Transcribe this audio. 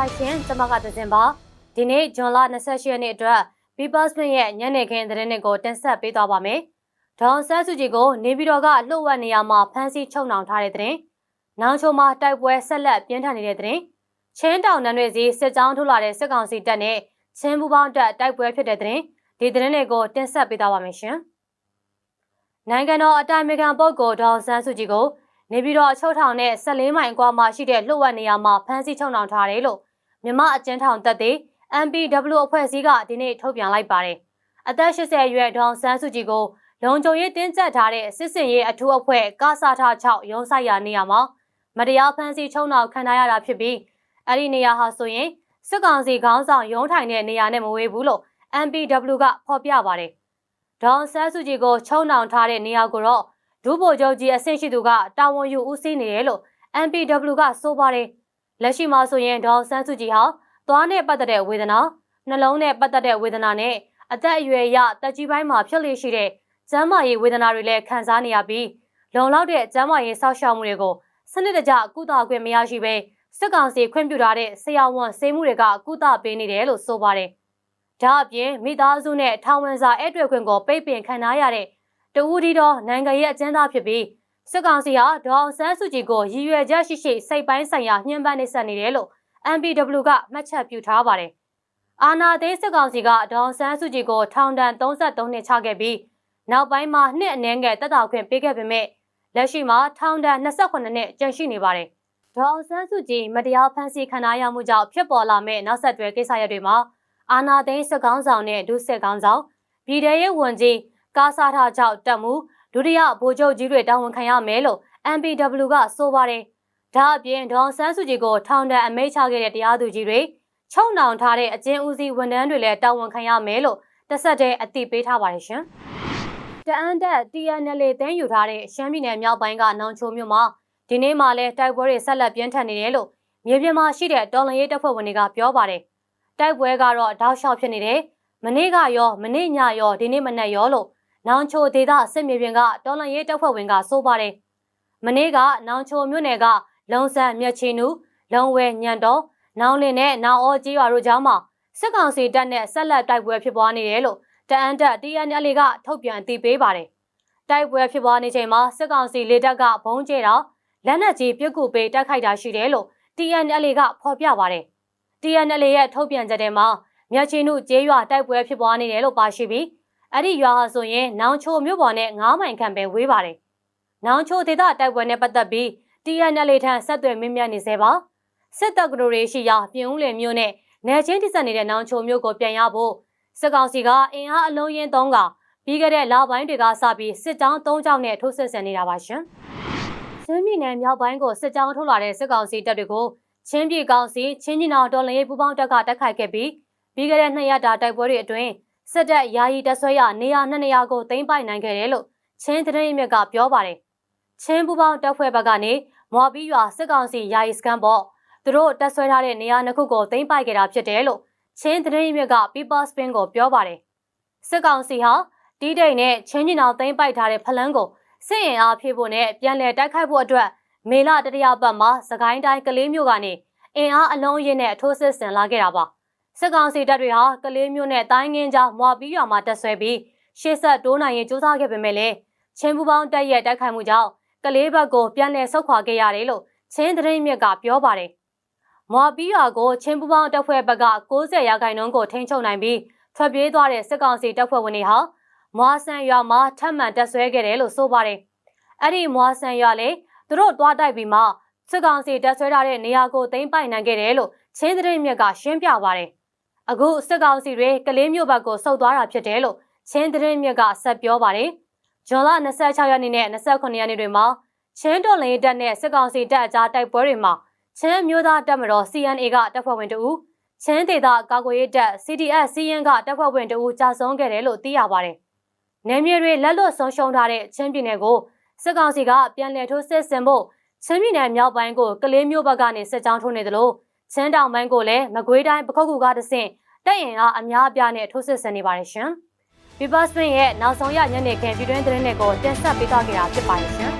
ပါရှင်ကျွန်မကသဇင်ပါဒီနေ့ဇွန်လ28ရက်နေ့အတွက် People's Print ရဲ့ညနေခင်းသတင်းတွေကိုတင်ဆက်ပေးသွားပါမယ်ဒေါန်ဆန်းစုကြည်ကိုနေပြည်တော်ကလှုပ်ဝက်နေရမှာဖမ်းဆီးချုပ်နှောင်ထားတဲ့သတင်းနောင်ချုံမှာတိုက်ပွဲဆက်လက်ပြင်းထန်နေတဲ့သတင်းချင်းတောင်နန်းတွေစီစစ်ကြောင်းထုတ်လာတဲ့စစ်ကောင်စီတပ်နဲ့ချင်းပူပေါင်းတပ်တိုက်ပွဲဖြစ်တဲ့သတင်းဒီသတင်းတွေကိုတင်ဆက်ပေးသွားပါမယ်ရှင်နိုင်ငံတော်အတိုင်ပင်ခံပုဂ္ဂိုလ်ဒေါန်ဆန်းစုကြည်ကိုနေပြည်တော်အချုပ်ထောင်နဲ့14မိုင်အကွာမှာရှိတဲ့လှုပ်ဝက်နေရာမှာဖမ်းဆီးချုပ်နှောင်ထားတယ်လို့ မြမအကျဉ်းထောင်တပ်သေး MPW အဖွဲ့အစည်းကဒီနေ့ထုတ်ပြန်လိုက်ပါတယ်။အသက်80အရွယ်ဒေါန်ဆန်းစုကြည်ကိုလုံခြုံရေးတင်းကျပ်ထားတဲ့စစ်စင်ရေးအထူးအဖွဲ့ကစားထား6ရုံးဆိုင်ရာနေရာမှာမတရားဖမ်းဆီးချုံနှောင်ခံထားရတာဖြစ်ပြီးအဲ့ဒီနေရာဟာဆိုရင်စစ်ကောင်စီခေါင်းဆောင်ရုံးထိုင်တဲ့နေရာနဲ့မဝေးဘူးလို့ MPW ကဖော်ပြပါတယ်။ဒေါန်ဆန်းစုကြည်ကိုချုံနှောင်ထားတဲ့နေရာကိုတော့ဒုဗိုလ်ချုပ်ကြီးအဆင့်ရှိသူကတာဝန်ယူဦးစီးနေတယ်လို့ MPW ကဆိုပါတယ်။ လက်ရှိမှာဆိုရင်ဒေါန်ဆန်းစုကြည်ဟာသွားနဲ့ပတ်သက်တဲ့ဝေဒနာနှလုံးနဲ့ပတ်သက်တဲ့ဝေဒနာနဲ့အသက်အရွယ်ရတက်ကြီးပိုင်းမှာဖြစ်လေရှိတဲ့ကျန်းမာရေးဝေဒနာတွေလည်းခံစားနေရပြီးလုံလောက်တဲ့ကျန်းမာရေးစောင့်ရှောက်မှုတွေကိုစနစ်တကျကုသခွင့်မရရှိဘဲစစ်ကောင်စီခွင့်ပြုထားတဲ့ဆရာဝန်ဆေးမှုတွေကကုသပေးနေတယ်လို့ဆိုပါတယ်။ဒါအပြင်မိသားစုနဲ့ထောင်ဝင်စာအဲ့တွေ့ခွင့်ကိုပိတ်ပင်ခံထားရတဲ့တဦးဒီတော်နိုင်ငံရဲ့အကျဉ်းသားဖြစ်ပြီး စစ်ကောင်စီဟာဒေါအောင်ဆန်းစုကြည်ကိုရည်ရွယ်ချက်ရှိရှိစိတ်ပိုင်းဆိုင်ရာညှဉ်းပန်းနေဆက်နေတယ်လို့ MPW ကမှတ်ချက်ပြုထားပါတယ်။အာနာသိစစ်ကောင်စီကဒေါန်ဆန်းစုကြည်ကိုထောင်ဒဏ်33နှစ်ချခဲ့ပြီးနောက်ပိုင်းမှာနှစ်အနည်းငယ်တက်တာခွင့်ပေးခဲ့ပေမဲ့လက်ရှိမှာထောင်ဒဏ်28နှစ်ကျန်ရှိနေပါတယ်။ဒေါန်ဆန်းစုကြည်မတရားဖမ်းဆီးခံရမှုကြောင့်ဖြစ်ပေါ်လာမဲ့နောက်ဆက်တွဲကိစ္စရပ်တွေမှာအာနာသိစစ်ကောင်ဆောင်နဲ့ဒုစစ်ကောင်ဆောင်ပြည်ထရေးဝန်ကြီးကာစာထားကြောင့်တက်မှု ဒုတိယဗိုလ်ချုပ်ကြီးတွေတာဝန်ခံရမယ်လို့ MPW ကဆိုပါတယ်။ဒါအပြင်ဒေါန်ဆန်းစုကြည်ကိုထောင်ဒဏ်အမိန့်ချခဲ့တဲ့တရားသူကြီးတွေချုံနှောင်ထားတဲ့အကျဉ်းဦးစီးဝန်ထမ်းတွေလည်းတာဝန်ခံရမယ်လို့တဆက်တည်းအသိပေးထားပါတယ်ရှင်။တအန်တက် TNL တင်းယူထားတဲ့ရှမ်းပြည်နယ်မြောက်ပိုင်းကနောင်ချိုမြို့မှာဒီနေ့မှလည်းတိုက်ပွဲတွေဆက်လက်ပြင်းထန်နေတယ်လို့မြေပြင်မှာရှိတဲ့တော်လန်ရေးတပ်ဖွဲ့ဝင်တွေကပြောပါတယ်။တိုက်ပွဲကတော့တောက်လျှောက်ဖြစ်နေတယ်။မနေ့ကရောမနေ့ညရောဒီနေ့မနက်ရောလို့ နောင်ချိုဒေသစစ်မြေပြင်ကတော်လန်ရေးတပ်ဖွဲ့ဝင်ကဆိုပါတယ်။မနေ့ကနောင်ချိုမြို့နယ်ကလုံဆန်မြက်ချီနူလုံဝဲညံတော်နောင်လင်းနဲ့နောင်အောကြီးရွာတို့ကြားမှာစစ်ကောင်စီတပ်နဲ့ဆက်လက်တိုက်ပွဲဖြစ်ပွားနေတယ်လို့တအန်တက် TNL ကထုတ်ပြန်အသိပေးပါတယ်။တိုက်ပွဲဖြစ်ပွားနေချိန်မှာစစ်ကောင်စီလေတပ်ကဘုံကျဲတာလက်နက်ကြီးပစ်ကူပေးတိုက်ခိုက်တာရှိတယ်လို့ TNL ကဖော်ပြပါတယ်။ TNL ရဲ့ထုတ်ပြန်ချက်ထဲမှာမြက်ချီနုကျေးရွာတိုက်ပွဲဖြစ်ပွားနေတယ်လို့ပါရှိပြီး အဲ့ဒီရွာဟာဆိုရင်နောင်ချိုမြို့ပေါ်နဲ့9မိုင်ခန့်ပဲဝေးပါတယ်။နောင်ချိုဒေသတိုက်ပွဲနဲ့ပတ်သက်ပြီး TNL ထံဆက်သွယ်မင်းမြတ်နေစေပါစစ်တပ်ကရိုတွေရှိရာပြင်ဦးလယ်မြို့နဲ့နယ်ချင်းတိဆက်နေတဲ့နောင်ချိုမြို့ကိုပြန်ရဖို့စစ်ကောင်စီကအင်အားအလုံးရင်းသုံးကပြီးခဲ့တဲ့လပိုင်းတွေကစပြီးစစ်ကြောင်း၃ကြောင်းနဲ့ထိုးစစ်ဆင်နေတာပါရှင်။ချင်းပြည်နယ်မြောက်ပိုင်းကိုစစ်ကြောင်းထုတ်လာတဲ့စစ်ကောင်စီတပ်တွေကိုချင်းပြည်ကောင်စီချင်းကြီးနောင်တော်လှန်ရေးပူးပေါင်းတပ်ကတိုက်ခိုက်ခဲ့ပြီးပြီးခဲ့တဲ့နှစ်ရက်တာတိုက်ပွဲတွေအတွင်း စစ်တပ်ယာယီတပ်ဆွဲရနေရာနှစ်နေရာကိုသိမ်းပိုက်နိုင်ခဲ့တယ်လို့ချင်းသတင်းအမြစ်ကပြောပါတယ်။ချင်းပူပေါင်းတပ်ဖွဲ့ဘက်ကနေမွာပြီးရွာစစ်ကောင်စီယာယီစခန်းပေါ်သူတို့တက်ဆွဲထားတဲ့နေရာနှစ်ခုကိုသိမ်းပိုက်ခဲ့တာဖြစ်တယ်လို့ချင်းသတင်းမြစ်က People Spin ကိုပြောပါတယ်စစ်ကောင်စီဟာတီးတိတ်နဲ့ချင်းကျင်အောင်သိမ်းပိုက်ထားတဲ့ဖလန်းကိုစစ်ရင်အားဖြည့်ဖို့နဲ့ပြန်လည်တိုက်ခိုက်ဖို့အတွက်မေလတတိယပတ်မှာစကိုင်းတိုင်းကလေးမျိုးကနေအင်အားအလုံးရင်းနဲ့ထိုးစစ်ဆင်လာခဲ့တာပါ စစ်ကောင်စီတပ်တွေဟာကလေးမျိုးနဲ့တိုင်းငင်းကြားမွာပြီးရွာမှာတက်ဆွဲပြီးရှေ့ဆက်တိုးနိုင်ရင်စူးစမ်းခဲ့ပေမဲ့လည်းချင်းပူပေါင်းတပ်ရဲ့တိုက်ခိုက်မှုကြောင့်ကလေးဘက်ကိုပြန်လည်ဆုတ်ခွာခဲ့ရတယ်လို့ချင်းသတင်းမြစ်ကပြောပါတယ်။မော်ပီရွာကိုချင်းပူပေါင်းတပ်ဖွဲ့ဘက်က60ရာခိုင်နှုန်းကိုထိန်းချုပ်နိုင်ပြီးထွက်ပြေးသွားတဲ့စစ်ကောင်စီတပ်ဖွဲ့ဝင်တွေဟာမွာဆန်ရွာမှာထပ်မံတက်ဆွဲခဲ့တယ်လို့ဆိုပါတယ်။အဲ့ဒီမွာဆန်ရွာလေသူတို့တွားတိုက်ပြီးမှစစ်ကောင်စီတက်ဆွဲထားတဲ့နေရာကိုသိမ်းပိုက်နိုင်ခဲ့တယ်လို့ချင်းသတင်းမြစ်ကရှင်းပြပါတယ်။ အခုစစ်ကောင်စီတွေကလေးမျိုးဘက်ကိုဆုတ်သွားတာဖြစ်တယ်လို့ချင်းသတင်းမြစ်ကဆက်ပြောပါတယ်။ဇွန်လ26ရက်နေ့နဲ့29ရက်နေ့တွေမှာချင်းတော်လင်းတပ်နဲ့စစ်ကောင်စီတပ်အကြားတိုက်ပွဲတွေမှာချင်းမျိုးသားတပ်မတော် CNA ကတပ်ဖွဲ့ဝင်တဦးချင်းဒေသကာကွယ်ရေးတပ် CDF စီရင်ကတပ်ဖွဲ့ဝင်တဦးကြာဆုံးခဲ့တယ်လို့သိရပါတယ်။နယ်မြေတွေလက်လွတ်ဆုံးရှုံးထားတဲ့ချင်းပြည်နယ်ကိုစစ်ကောင်စီကပြန်လည်ထိုးစစ်ဆင်ဖို့ချင်းပြည်နယ်မြောက်ပိုင်းကိုကလေးမျိုးဘက်ကနေစစ်ကြောင်းထိုးနေသလိုချင်းတောင်ပိုင်းကိုလည်းမကွေးတိုင်းပခုတ်ကူကတဆင့် တပ်ရင်ကအများအပြားနဲ့ထိုးစစ်ဆင်နေပါတယ်ရှင်။ People Spin ရဲ့နောက်ဆုံးရညနေခင်းပြည်တွင်းသတင်းတွေကိုတင်ဆက်ပေးသွားကြတာဖြစ်ပါတယ်ရှင်။